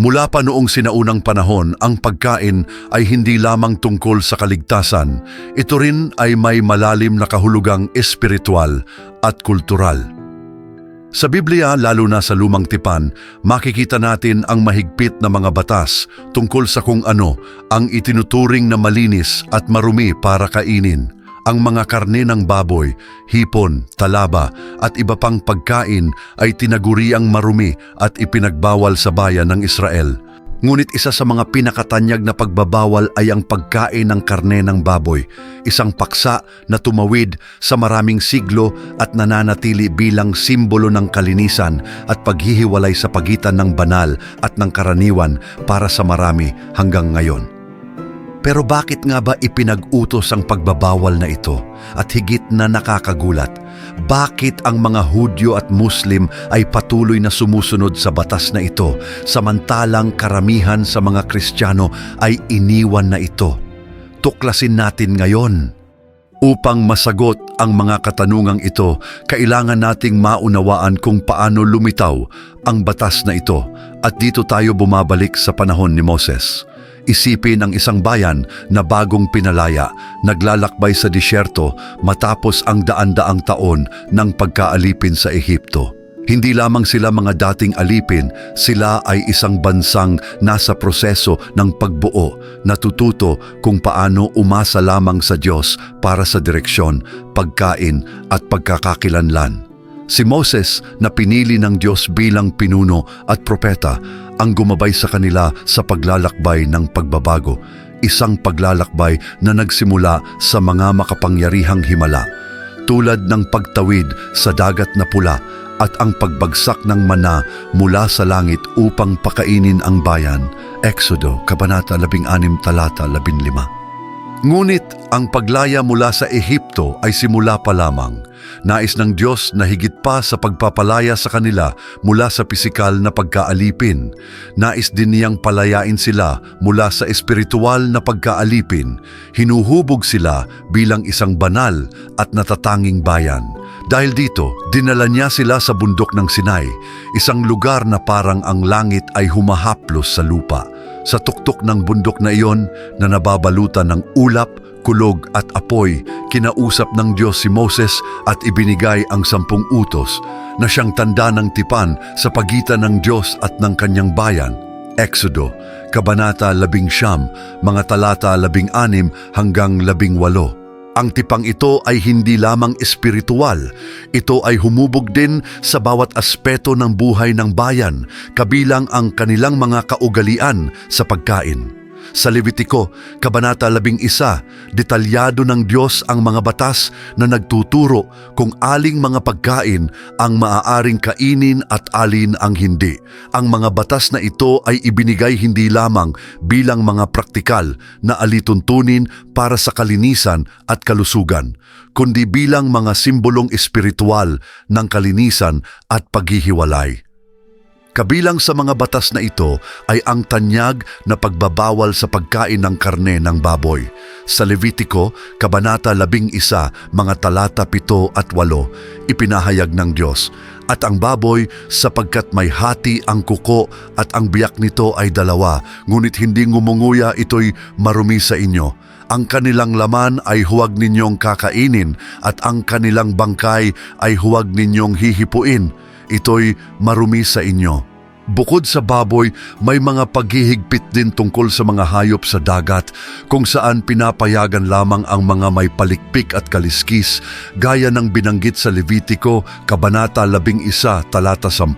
Mula pa noong sinaunang panahon, ang pagkain ay hindi lamang tungkol sa kaligtasan. Ito rin ay may malalim na kahulugang espiritual at kultural. Sa Biblia, lalo na sa Lumang Tipan, makikita natin ang mahigpit na mga batas tungkol sa kung ano ang itinuturing na malinis at marumi para kainin. Ang mga karne ng baboy, hipon, talaba at iba pang pagkain ay tinaguriang marumi at ipinagbawal sa bayan ng Israel. Ngunit isa sa mga pinakatanyag na pagbabawal ay ang pagkain ng karne ng baboy, isang paksa na tumawid sa maraming siglo at nananatili bilang simbolo ng kalinisan at paghihiwalay sa pagitan ng banal at ng karaniwan para sa marami hanggang ngayon. Pero bakit nga ba ipinag-utos ang pagbabawal na ito? At higit na nakakagulat, bakit ang mga Hudyo at Muslim ay patuloy na sumusunod sa batas na ito, samantalang karamihan sa mga Kristiyano ay iniwan na ito? Tuklasin natin ngayon. Upang masagot ang mga katanungang ito, kailangan nating maunawaan kung paano lumitaw ang batas na ito at dito tayo bumabalik sa panahon ni Moses. Isipin ang isang bayan na bagong pinalaya, naglalakbay sa disyerto matapos ang daan-daang taon ng pagkaalipin sa Ehipto. Hindi lamang sila mga dating alipin, sila ay isang bansang nasa proseso ng pagbuo, natututo kung paano umasa lamang sa Diyos para sa direksyon, pagkain at pagkakakilanlan. Si Moses na pinili ng Diyos bilang pinuno at propeta ang gumabay sa kanila sa paglalakbay ng pagbabago, isang paglalakbay na nagsimula sa mga makapangyarihang himala, tulad ng pagtawid sa dagat na pula at ang pagbagsak ng mana mula sa langit upang pakainin ang bayan. Exodo, Kabanata 16, Talata 15. Ngunit ang paglaya mula sa Ehipto ay simula pa lamang. Nais ng Diyos na higit pa sa pagpapalaya sa kanila mula sa pisikal na pagkaalipin. Nais din niyang palayain sila mula sa espiritual na pagkaalipin. Hinuhubog sila bilang isang banal at natatanging bayan. Dahil dito, dinala niya sila sa bundok ng Sinai, isang lugar na parang ang langit ay humahaplos sa lupa. Sa tuktok ng bundok na iyon na nababalutan ng ulap, kulog at apoy, kinausap ng Diyos si Moses at ibinigay ang sampung utos na siyang tanda ng tipan sa pagitan ng Diyos at ng kanyang bayan. Exodo, Kabanata 11, mga talata 16 hanggang 18. Ang tipang ito ay hindi lamang espiritual, ito ay humubog din sa bawat aspeto ng buhay ng bayan, kabilang ang kanilang mga kaugalian sa pagkain. Sa Levitiko, Kabanata 11, detalyado ng Diyos ang mga batas na nagtuturo kung aling mga pagkain ang maaaring kainin at alin ang hindi. Ang mga batas na ito ay ibinigay hindi lamang bilang mga praktikal na alituntunin para sa kalinisan at kalusugan, kundi bilang mga simbolong espiritual ng kalinisan at paghihiwalay. Kabilang sa mga batas na ito ay ang tanyag na pagbabawal sa pagkain ng karne ng baboy. Sa Levitiko, Kabanata 11, mga talata 7 at 8, ipinahayag ng Diyos, At ang baboy, sapagkat may hati ang kuko at ang biyak nito ay dalawa, ngunit hindi ngumunguya ito'y marumi sa inyo. Ang kanilang laman ay huwag ninyong kakainin at ang kanilang bangkay ay huwag ninyong hihipuin ito'y marumi sa inyo. Bukod sa baboy, may mga paghihigpit din tungkol sa mga hayop sa dagat kung saan pinapayagan lamang ang mga may palikpik at kaliskis gaya ng binanggit sa Levitiko, Kabanata 11, Talata 10.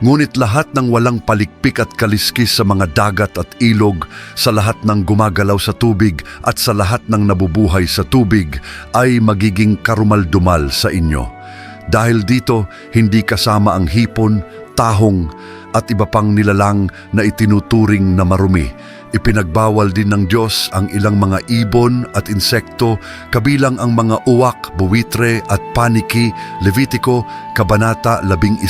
Ngunit lahat ng walang palikpik at kaliskis sa mga dagat at ilog, sa lahat ng gumagalaw sa tubig at sa lahat ng nabubuhay sa tubig ay magiging karumaldumal sa inyo. Dahil dito, hindi kasama ang hipon, tahong at iba pang nilalang na itinuturing na marumi. Ipinagbawal din ng Diyos ang ilang mga ibon at insekto kabilang ang mga uwak, buwitre at paniki, Levitiko, Kabanata 11,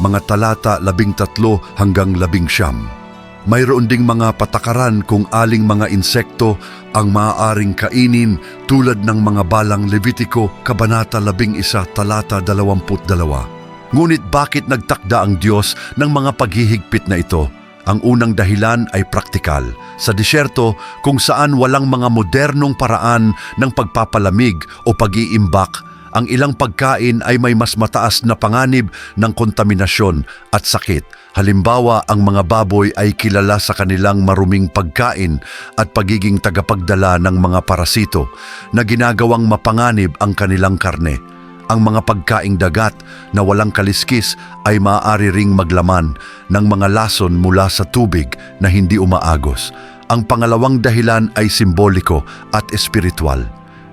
mga talata 13 hanggang 11. Mayroon ding mga patakaran kung aling mga insekto ang maaaring kainin tulad ng mga balang Levitiko, Kabanata 11, talata 22. Ngunit bakit nagtakda ang Diyos ng mga paghihigpit na ito? Ang unang dahilan ay praktikal. Sa disyerto, kung saan walang mga modernong paraan ng pagpapalamig o pag-iimbak, ang ilang pagkain ay may mas mataas na panganib ng kontaminasyon at sakit. Halimbawa, ang mga baboy ay kilala sa kanilang maruming pagkain at pagiging tagapagdala ng mga parasito na ginagawang mapanganib ang kanilang karne. Ang mga pagkaing dagat na walang kaliskis ay maaari ring maglaman ng mga lason mula sa tubig na hindi umaagos. Ang pangalawang dahilan ay simboliko at espiritual.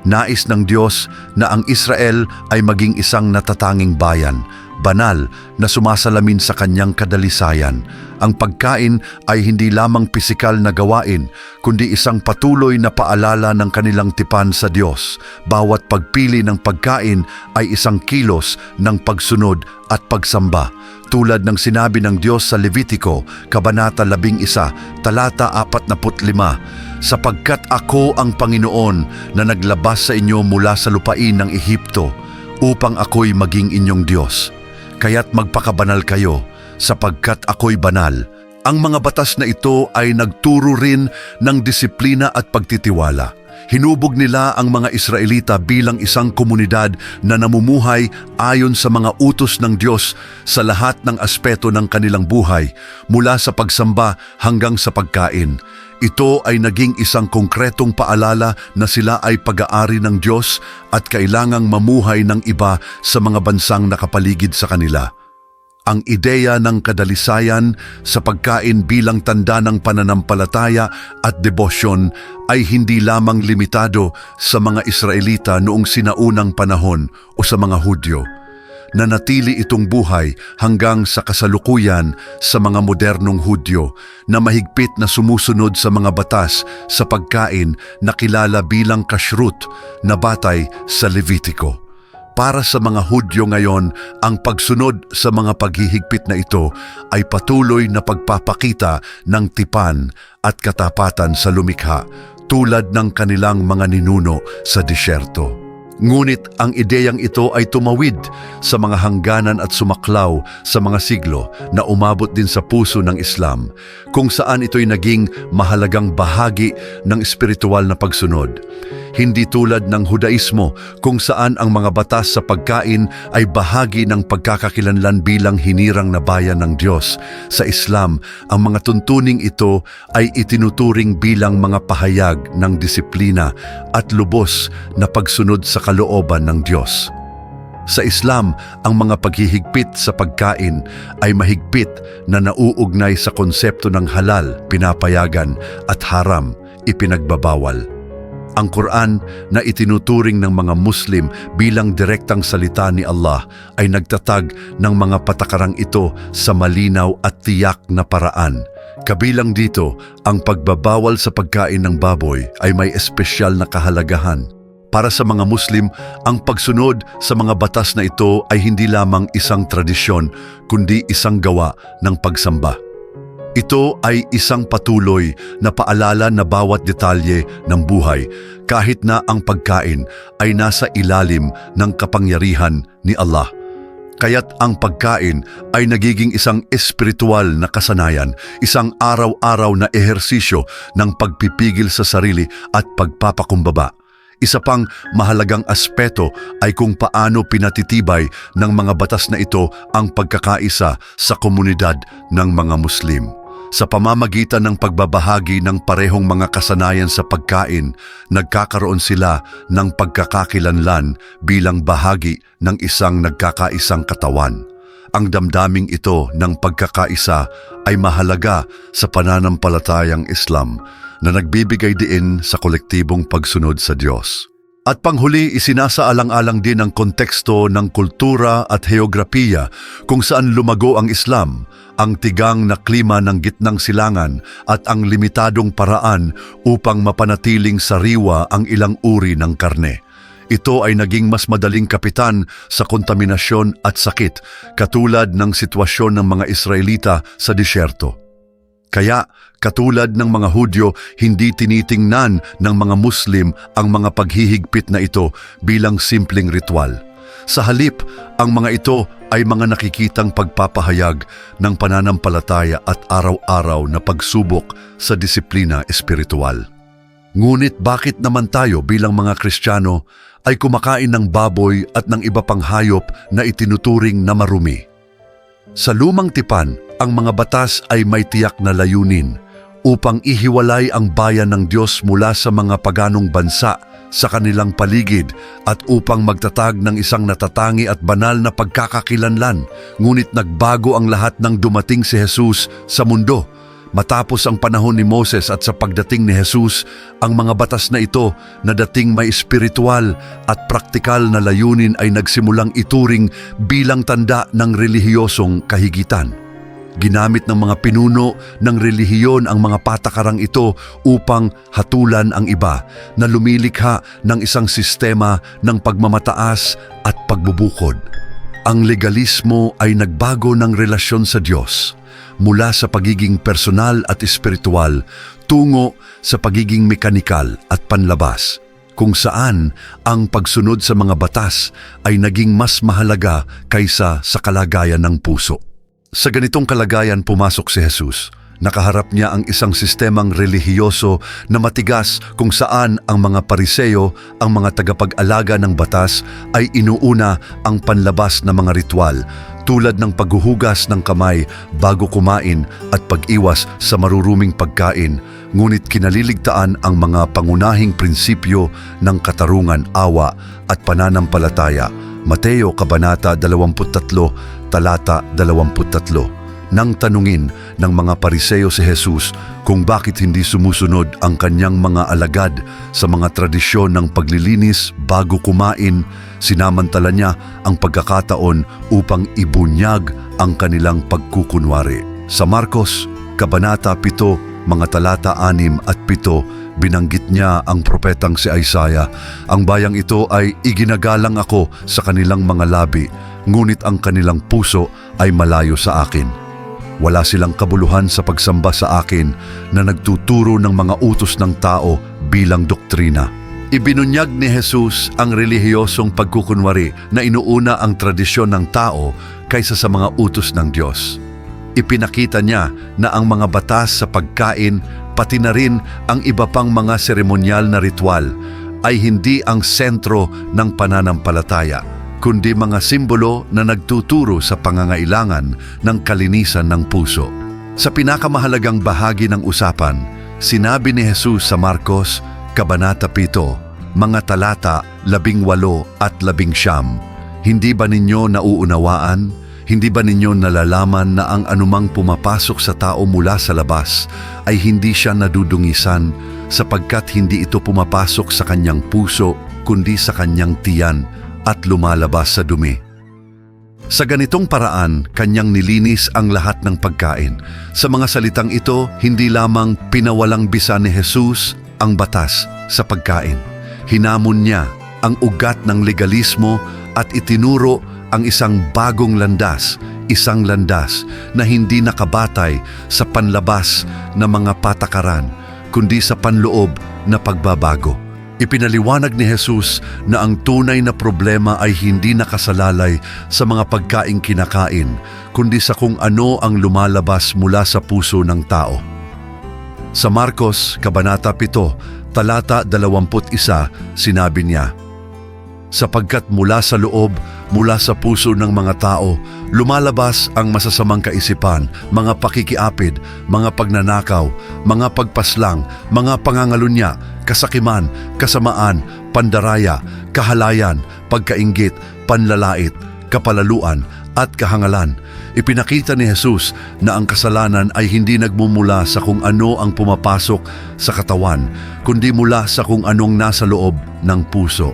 Nais ng Diyos na ang Israel ay maging isang natatanging bayan, banal na sumasalamin sa kanyang kadalisayan. Ang pagkain ay hindi lamang pisikal na gawain, kundi isang patuloy na paalala ng kanilang tipan sa Diyos. Bawat pagpili ng pagkain ay isang kilos ng pagsunod at pagsamba. Tulad ng sinabi ng Diyos sa Levitico, Kabanata 11, Talata 45, Sapagkat ako ang Panginoon na naglabas sa inyo mula sa lupain ng Ehipto, upang ako'y maging inyong Diyos. Kaya't magpakabanal kayo, sapagkat ako'y banal. Ang mga batas na ito ay nagturo rin ng disiplina at pagtitiwala. Hinubog nila ang mga Israelita bilang isang komunidad na namumuhay ayon sa mga utos ng Diyos sa lahat ng aspeto ng kanilang buhay, mula sa pagsamba hanggang sa pagkain. Ito ay naging isang konkretong paalala na sila ay pag-aari ng Diyos at kailangang mamuhay ng iba sa mga bansang nakapaligid sa kanila. Ang ideya ng kadalisayan sa pagkain bilang tanda ng pananampalataya at debosyon ay hindi lamang limitado sa mga Israelita noong sinaunang panahon o sa mga Hudyo. Nanatili itong buhay hanggang sa kasalukuyan sa mga modernong Hudyo na mahigpit na sumusunod sa mga batas sa pagkain na kilala bilang kashrut na batay sa Levitico. Para sa mga Hudyo ngayon, ang pagsunod sa mga paghihigpit na ito ay patuloy na pagpapakita ng tipan at katapatan sa lumikha tulad ng kanilang mga ninuno sa disyerto. Ngunit ang ideyang ito ay tumawid sa mga hangganan at sumaklaw sa mga siglo na umabot din sa puso ng Islam, kung saan ito'y naging mahalagang bahagi ng espiritual na pagsunod. Hindi tulad ng Hudaismo kung saan ang mga batas sa pagkain ay bahagi ng pagkakakilanlan bilang hinirang na bayan ng Diyos. Sa Islam, ang mga tuntuning ito ay itinuturing bilang mga pahayag ng disiplina at lubos na pagsunod sa kalooban ng Diyos. Sa Islam, ang mga paghihigpit sa pagkain ay mahigpit na nauugnay sa konsepto ng halal, pinapayagan at haram, ipinagbabawal. Ang Quran na itinuturing ng mga Muslim bilang direktang salita ni Allah ay nagtatag ng mga patakarang ito sa malinaw at tiyak na paraan. Kabilang dito, ang pagbabawal sa pagkain ng baboy ay may espesyal na kahalagahan. Para sa mga Muslim, ang pagsunod sa mga batas na ito ay hindi lamang isang tradisyon, kundi isang gawa ng pagsamba. Ito ay isang patuloy na paalala na bawat detalye ng buhay, kahit na ang pagkain ay nasa ilalim ng kapangyarihan ni Allah. Kaya't ang pagkain ay nagiging isang espiritual na kasanayan, isang araw-araw na ehersisyo ng pagpipigil sa sarili at pagpapakumbaba. Isa pang mahalagang aspeto ay kung paano pinatitibay ng mga batas na ito ang pagkakaisa sa komunidad ng mga Muslim. Sa pamamagitan ng pagbabahagi ng parehong mga kasanayan sa pagkain, nagkakaroon sila ng pagkakakilanlan bilang bahagi ng isang nagkakaisang katawan. Ang damdaming ito ng pagkakaisa ay mahalaga sa pananampalatayang Islam na nagbibigay diin sa kolektibong pagsunod sa Diyos. At panghuli, isinasaalang-alang din ang konteksto ng kultura at heograpiya kung saan lumago ang Islam, ang tigang na klima ng gitnang silangan at ang limitadong paraan upang mapanatiling sariwa ang ilang uri ng karne. Ito ay naging mas madaling kapitan sa kontaminasyon at sakit katulad ng sitwasyon ng mga Israelita sa disyerto. Kaya, katulad ng mga Hudyo, hindi tinitingnan ng mga Muslim ang mga paghihigpit na ito bilang simpleng ritual. Sa halip, ang mga ito ay mga nakikitang pagpapahayag ng pananampalataya at araw-araw na pagsubok sa disiplina espiritual. Ngunit bakit naman tayo bilang mga Kristiyano ay kumakain ng baboy at ng iba pang hayop na itinuturing na marumi? Sa lumang tipan, ang mga batas ay may tiyak na layunin upang ihiwalay ang bayan ng Diyos mula sa mga paganong bansa sa kanilang paligid at upang magtatag ng isang natatangi at banal na pagkakakilanlan. Ngunit nagbago ang lahat ng dumating si Jesus sa mundo. Matapos ang panahon ni Moses at sa pagdating ni Jesus, ang mga batas na ito na dating may espiritual at praktikal na layunin ay nagsimulang ituring bilang tanda ng relihiyosong kahigitan. Ginamit ng mga pinuno ng relihiyon ang mga patakarang ito upang hatulan ang iba na lumilikha ng isang sistema ng pagmamataas at pagbubukod. Ang legalismo ay nagbago ng relasyon sa Diyos mula sa pagiging personal at espiritual tungo sa pagiging mekanikal at panlabas kung saan ang pagsunod sa mga batas ay naging mas mahalaga kaysa sa kalagayan ng puso. Sa ganitong kalagayan pumasok si Jesus. Nakaharap niya ang isang sistemang relihiyoso na matigas kung saan ang mga pariseyo, ang mga tagapag-alaga ng batas ay inuuna ang panlabas na mga ritual tulad ng paghuhugas ng kamay bago kumain at pag-iwas sa maruruming pagkain, ngunit kinaliligtaan ang mga pangunahing prinsipyo ng katarungan, awa at pananampalataya. Mateo Kabanata 23, Talata 23. Nang tanungin ng mga pariseyo si Jesus kung bakit hindi sumusunod ang kanyang mga alagad sa mga tradisyon ng paglilinis bago kumain, sinamantala niya ang pagkakataon upang ibunyag ang kanilang pagkukunwari. Sa Marcos, Kabanata 7, mga talata 6 at 7, binanggit niya ang propetang si Isaiah. Ang bayang ito ay iginagalang ako sa kanilang mga labi, ngunit ang kanilang puso ay malayo sa akin. Wala silang kabuluhan sa pagsamba sa akin na nagtuturo ng mga utos ng tao bilang doktrina. Ibinunyag ni Jesus ang relihiyosong pagkukunwari na inuuna ang tradisyon ng tao kaysa sa mga utos ng Diyos. Ipinakita niya na ang mga batas sa pagkain, pati na rin ang iba pang mga seremonyal na ritual, ay hindi ang sentro ng pananampalataya kundi mga simbolo na nagtuturo sa pangangailangan ng kalinisan ng puso. Sa pinakamahalagang bahagi ng usapan, sinabi ni Jesus sa Marcos, Kabanata 7, mga talata 18 at 19, Hindi ba ninyo nauunawaan? Hindi ba ninyo nalalaman na ang anumang pumapasok sa tao mula sa labas ay hindi siya nadudungisan sapagkat hindi ito pumapasok sa kanyang puso kundi sa kanyang tiyan at lumalabas sa dumi. Sa ganitong paraan, kanyang nilinis ang lahat ng pagkain. Sa mga salitang ito, hindi lamang pinawalang bisa ni Jesus ang batas sa pagkain. Hinamon niya ang ugat ng legalismo at itinuro ang isang bagong landas, isang landas na hindi nakabatay sa panlabas na mga patakaran, kundi sa panloob na pagbabago. Ipinaliwanag ni Jesus na ang tunay na problema ay hindi nakasalalay sa mga pagkaing kinakain, kundi sa kung ano ang lumalabas mula sa puso ng tao. Sa Marcos, Kabanata 7, Talata 21, sinabi niya, Sapagkat mula sa loob, mula sa puso ng mga tao, lumalabas ang masasamang kaisipan, mga pakikiapid, mga pagnanakaw, mga pagpaslang, mga pangangalunya, kasakiman, kasamaan, pandaraya, kahalayan, pagkaingit, panlalait, kapalaluan, at kahangalan. Ipinakita ni Jesus na ang kasalanan ay hindi nagmumula sa kung ano ang pumapasok sa katawan, kundi mula sa kung anong nasa loob ng puso.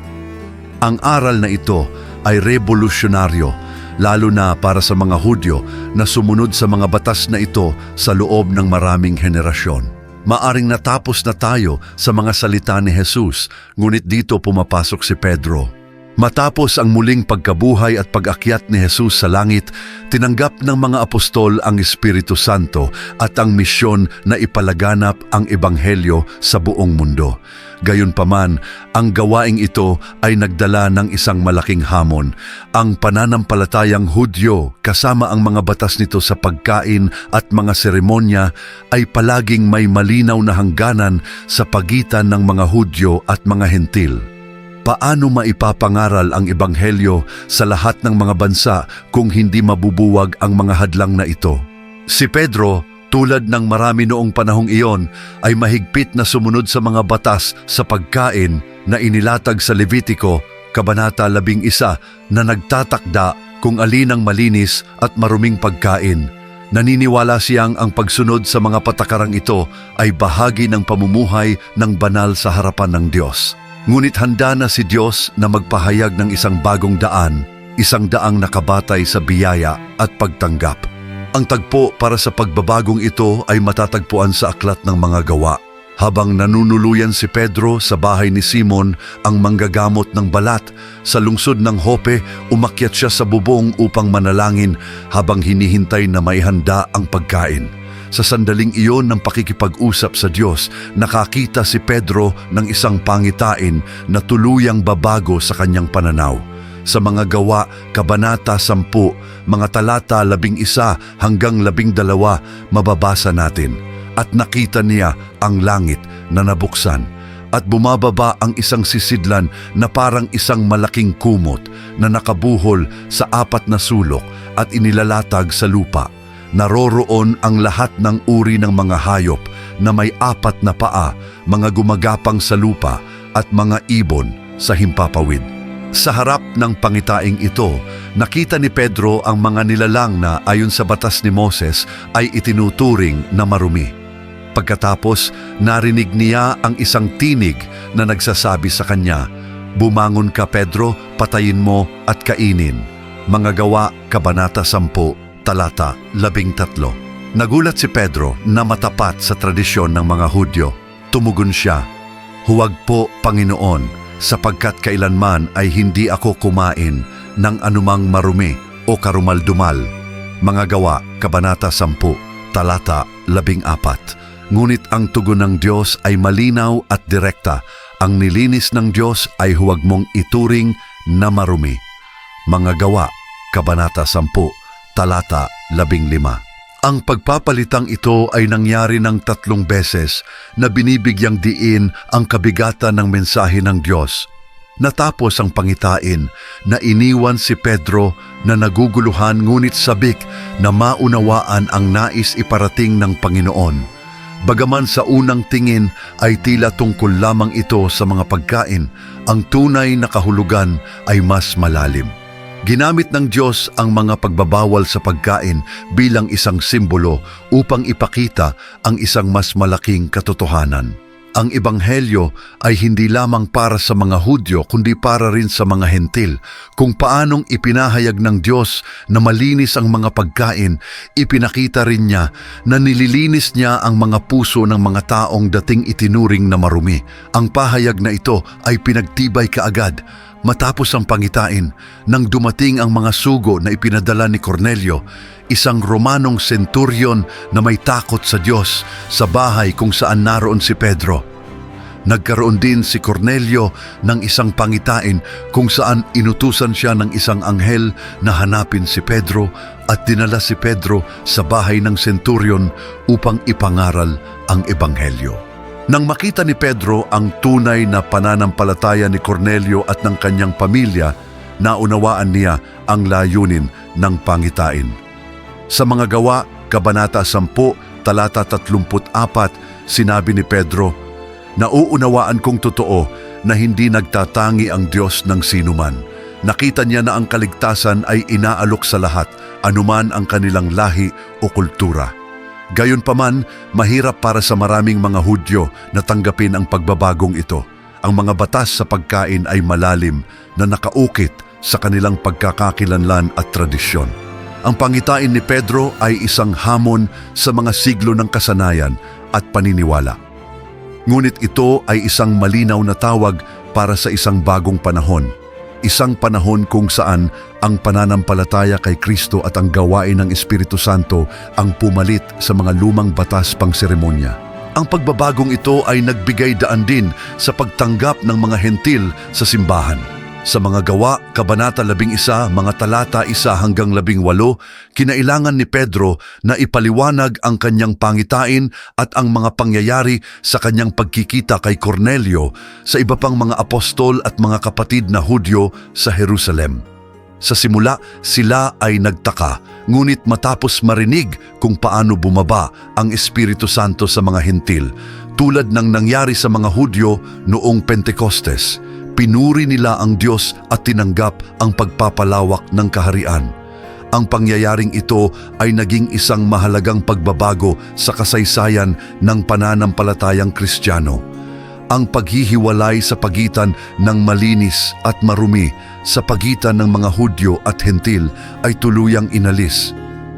Ang aral na ito ay revolusyonaryo, lalo na para sa mga Hudyo na sumunod sa mga batas na ito sa loob ng maraming henerasyon. Maaring natapos na tayo sa mga salita ni Jesus, ngunit dito pumapasok si Pedro. Matapos ang muling pagkabuhay at pag-akyat ni Jesus sa langit, tinanggap ng mga apostol ang Espiritu Santo at ang misyon na ipalaganap ang Ebanghelyo sa buong mundo. Gayunpaman, ang gawaing ito ay nagdala ng isang malaking hamon. Ang pananampalatayang Hudyo kasama ang mga batas nito sa pagkain at mga seremonya ay palaging may malinaw na hangganan sa pagitan ng mga Hudyo at mga Hentil. Paano maipapangaral ang ebanghelyo sa lahat ng mga bansa kung hindi mabubuwag ang mga hadlang na ito? Si Pedro, tulad ng marami noong panahong iyon, ay mahigpit na sumunod sa mga batas sa pagkain na inilatag sa Levitiko, Kabanata 11 na nagtatakda kung alin ang malinis at maruming pagkain. Naniniwala siyang ang pagsunod sa mga patakarang ito ay bahagi ng pamumuhay ng banal sa harapan ng Diyos. Ngunit handa na si Diyos na magpahayag ng isang bagong daan, isang daang nakabatay sa biyaya at pagtanggap. Ang tagpo para sa pagbabagong ito ay matatagpuan sa aklat ng mga gawa. Habang nanunuluyan si Pedro sa bahay ni Simon ang manggagamot ng balat, sa lungsod ng Hope, umakyat siya sa bubong upang manalangin habang hinihintay na maihanda ang pagkain. Sa sandaling iyon ng pakikipag-usap sa Diyos, nakakita si Pedro ng isang pangitain na tuluyang babago sa kanyang pananaw. Sa mga gawa, Kabanata 10, mga talata 11 hanggang 12, mababasa natin. At nakita niya ang langit na nabuksan at bumababa ang isang sisidlan na parang isang malaking kumot na nakabuhol sa apat na sulok at inilalatag sa lupa. Naroroon ang lahat ng uri ng mga hayop na may apat na paa, mga gumagapang sa lupa at mga ibon sa himpapawid. Sa harap ng pangitaing ito, nakita ni Pedro ang mga nilalang na ayon sa batas ni Moses ay itinuturing na marumi. Pagkatapos, narinig niya ang isang tinig na nagsasabi sa kanya, Bumangon ka Pedro, patayin mo at kainin. Mga gawa, Kabanata 10, talata 13. Nagulat si Pedro na matapat sa tradisyon ng mga Hudyo. Tumugon siya, Huwag po, Panginoon, sapagkat kailanman ay hindi ako kumain ng anumang marumi o karumaldumal. Mga gawa, Kabanata 10, talata 14. Ngunit ang tugon ng Diyos ay malinaw at direkta. Ang nilinis ng Diyos ay huwag mong ituring na marumi. Mga gawa, Kabanata 10, talata 15. Ang pagpapalitang ito ay nangyari ng tatlong beses na binibigyang diin ang kabigatan ng mensahe ng Diyos. Natapos ang pangitain na iniwan si Pedro na naguguluhan ngunit sabik na maunawaan ang nais iparating ng Panginoon. Bagaman sa unang tingin ay tila tungkol lamang ito sa mga pagkain, ang tunay na kahulugan ay mas malalim. Ginamit ng Diyos ang mga pagbabawal sa pagkain bilang isang simbolo upang ipakita ang isang mas malaking katotohanan. Ang ebanghelyo ay hindi lamang para sa mga Hudyo kundi para rin sa mga Hentil. Kung paanong ipinahayag ng Diyos na malinis ang mga pagkain, ipinakita rin niya na nililinis niya ang mga puso ng mga taong dating itinuring na marumi. Ang pahayag na ito ay pinagtibay kaagad Matapos ang pangitain, nang dumating ang mga sugo na ipinadala ni Cornelio, isang Romanong centurion na may takot sa Diyos sa bahay kung saan naroon si Pedro. Nagkaroon din si Cornelio ng isang pangitain kung saan inutusan siya ng isang anghel na hanapin si Pedro at dinala si Pedro sa bahay ng centurion upang ipangaral ang ebanghelyo. Nang makita ni Pedro ang tunay na pananampalataya ni Cornelio at ng kanyang pamilya, naunawaan niya ang layunin ng pangitain. Sa mga gawa, Kabanata 10, talata 34, sinabi ni Pedro, Nauunawaan kong totoo na hindi nagtatangi ang Diyos ng sinuman. Nakita niya na ang kaligtasan ay inaalok sa lahat, anuman ang kanilang lahi o kultura. Gayunpaman, mahirap para sa maraming mga Hudyo na tanggapin ang pagbabagong ito. Ang mga batas sa pagkain ay malalim na nakaukit sa kanilang pagkakakilanlan at tradisyon. Ang pangitain ni Pedro ay isang hamon sa mga siglo ng kasanayan at paniniwala. Ngunit ito ay isang malinaw na tawag para sa isang bagong panahon. Isang panahon kung saan ang pananampalataya kay Kristo at ang gawain ng Espiritu Santo ang pumalit sa mga lumang batas pang seremonya. Ang pagbabagong ito ay nagbigay daan din sa pagtanggap ng mga hentil sa simbahan. Sa mga gawa, Kabanata 11, mga talata 1 hanggang 18, kinailangan ni Pedro na ipaliwanag ang kanyang pangitain at ang mga pangyayari sa kanyang pagkikita kay Cornelio sa iba pang mga apostol at mga kapatid na Hudyo sa Jerusalem. Sa simula, sila ay nagtaka, ngunit matapos marinig kung paano bumaba ang Espiritu Santo sa mga hentil, tulad ng nangyari sa mga Hudyo noong Pentecostes, pinuri nila ang Diyos at tinanggap ang pagpapalawak ng kaharian. Ang pangyayaring ito ay naging isang mahalagang pagbabago sa kasaysayan ng pananampalatayang Kristiyano. Ang paghihiwalay sa pagitan ng malinis at marumi sa pagitan ng mga Hudyo at Hentil ay tuluyang inalis.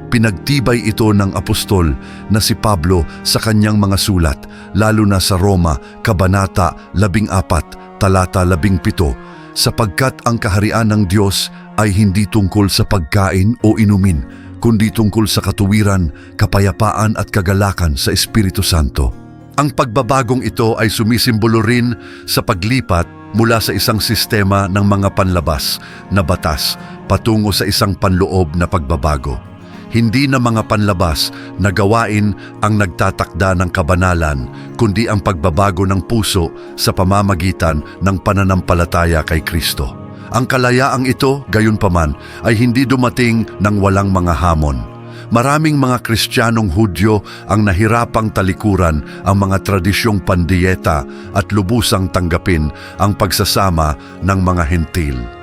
Pinagtibay ito ng apostol na si Pablo sa kanyang mga sulat, lalo na sa Roma, Kabanata 14, talata 17, sapagkat ang kaharian ng Diyos ay hindi tungkol sa pagkain o inumin, kundi tungkol sa katuwiran, kapayapaan at kagalakan sa Espiritu Santo. Ang pagbabagong ito ay sumisimbolo rin sa paglipat mula sa isang sistema ng mga panlabas na batas patungo sa isang panloob na pagbabago. Hindi na mga panlabas na gawain ang nagtatakda ng kabanalan, kundi ang pagbabago ng puso sa pamamagitan ng pananampalataya kay Kristo. Ang kalayaang ito, gayon paman, ay hindi dumating ng walang mga hamon. Maraming mga Kristiyanong Hudyo ang nahirapang talikuran ang mga tradisyong pandiyeta at lubusang tanggapin ang pagsasama ng mga hentil.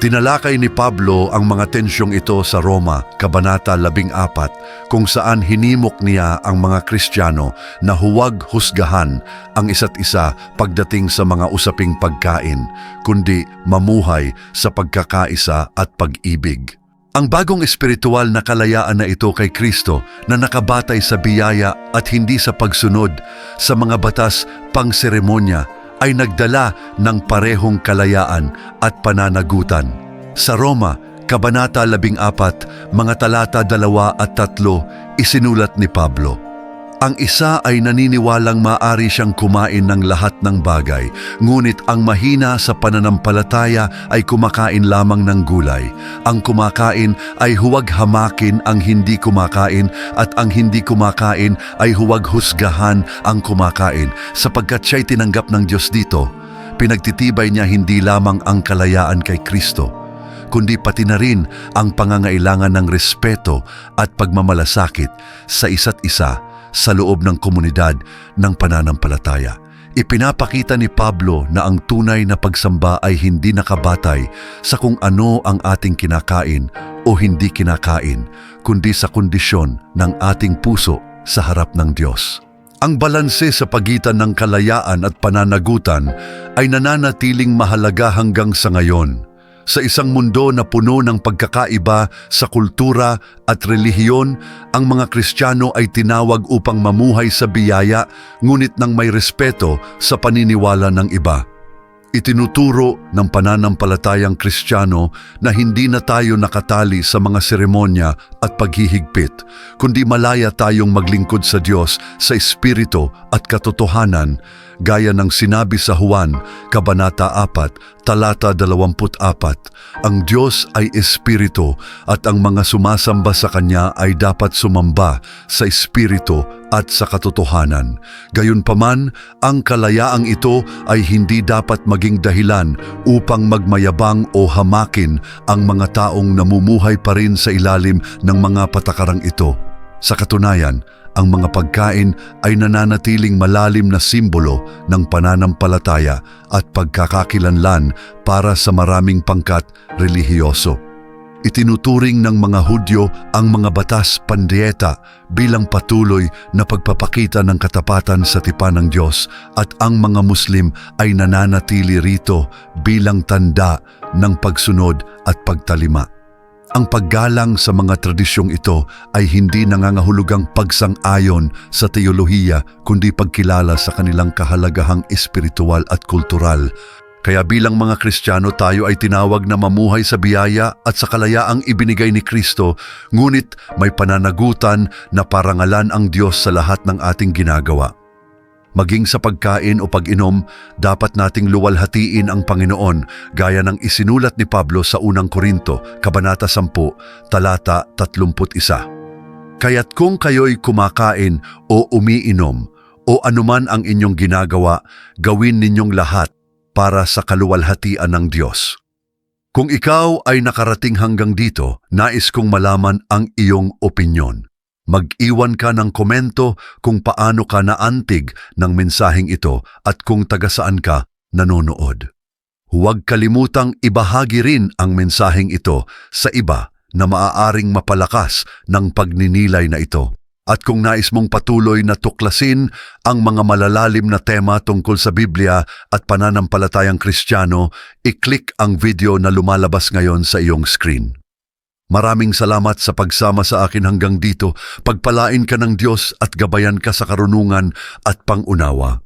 Tinalakay ni Pablo ang mga tensyong ito sa Roma, Kabanata 14, kung saan hinimok niya ang mga Kristiyano na huwag husgahan ang isa't isa pagdating sa mga usaping pagkain, kundi mamuhay sa pagkakaisa at pag-ibig. Ang bagong espiritual na kalayaan na ito kay Kristo na nakabatay sa biyaya at hindi sa pagsunod sa mga batas pang seremonya ay nagdala ng parehong kalayaan at pananagutan. Sa Roma, Kabanata 14, mga talata 2 at 3, isinulat ni Pablo. Ang isa ay naniniwalang maari siyang kumain ng lahat ng bagay, ngunit ang mahina sa pananampalataya ay kumakain lamang ng gulay. Ang kumakain ay huwag hamakin ang hindi kumakain at ang hindi kumakain ay huwag husgahan ang kumakain sapagkat siya'y tinanggap ng Diyos dito. Pinagtitibay niya hindi lamang ang kalayaan kay Kristo, kundi pati na rin ang pangangailangan ng respeto at pagmamalasakit sa isa't isa sa loob ng komunidad ng pananampalataya. Ipinapakita ni Pablo na ang tunay na pagsamba ay hindi nakabatay sa kung ano ang ating kinakain o hindi kinakain, kundi sa kondisyon ng ating puso sa harap ng Diyos. Ang balanse sa pagitan ng kalayaan at pananagutan ay nananatiling mahalaga hanggang sa ngayon. Sa isang mundo na puno ng pagkakaiba sa kultura at relihiyon, ang mga Kristiyano ay tinawag upang mamuhay sa biyaya ngunit nang may respeto sa paniniwala ng iba. Itinuturo ng pananampalatayang Kristiyano na hindi na tayo nakatali sa mga seremonya at paghihigpit, kundi malaya tayong maglingkod sa Diyos sa Espiritu at katotohanan, gaya ng sinabi sa Juan, Kabanata 4, Talata 24, Ang Diyos ay Espiritu at ang mga sumasamba sa Kanya ay dapat sumamba sa Espiritu at sa katotohanan. Gayunpaman, ang kalayaang ito ay hindi dapat maging dahilan upang magmayabang o hamakin ang mga taong namumuhay pa rin sa ilalim ng mga patakarang ito. Sa katunayan, ang mga pagkain ay nananatiling malalim na simbolo ng pananampalataya at pagkakakilanlan para sa maraming pangkat relihiyoso. Itinuturing ng mga Hudyo ang mga batas pandieta bilang patuloy na pagpapakita ng katapatan sa tipan ng Diyos at ang mga Muslim ay nananatili rito bilang tanda ng pagsunod at pagtalima. Ang paggalang sa mga tradisyong ito ay hindi nangangahulugang pagsang-ayon sa teolohiya kundi pagkilala sa kanilang kahalagahang espiritual at kultural Kaya bilang mga Kristiyano tayo ay tinawag na mamuhay sa biyaya at sa kalayaang ibinigay ni Kristo, ngunit may pananagutan na parangalan ang Diyos sa lahat ng ating ginagawa. Maging sa pagkain o pag-inom, dapat nating luwalhatiin ang Panginoon gaya ng isinulat ni Pablo sa unang Korinto, Kabanata 10, talata 31. Kaya't kung kayo'y kumakain o umiinom o anuman ang inyong ginagawa, gawin ninyong lahat para sa kaluwalhatian ng Diyos. Kung ikaw ay nakarating hanggang dito, nais kong malaman ang iyong opinyon. Mag-iwan ka ng komento kung paano ka naantig ng mensaheng ito at kung taga saan ka nanonood. Huwag kalimutang ibahagi rin ang mensaheng ito sa iba na maaaring mapalakas ng pagninilay na ito. At kung nais mong patuloy na tuklasin ang mga malalalim na tema tungkol sa Biblia at pananampalatayang Kristiyano, i-click ang video na lumalabas ngayon sa iyong screen. Maraming salamat sa pagsama sa akin hanggang dito. Pagpalain ka ng Diyos at gabayan ka sa karunungan at pangunawa.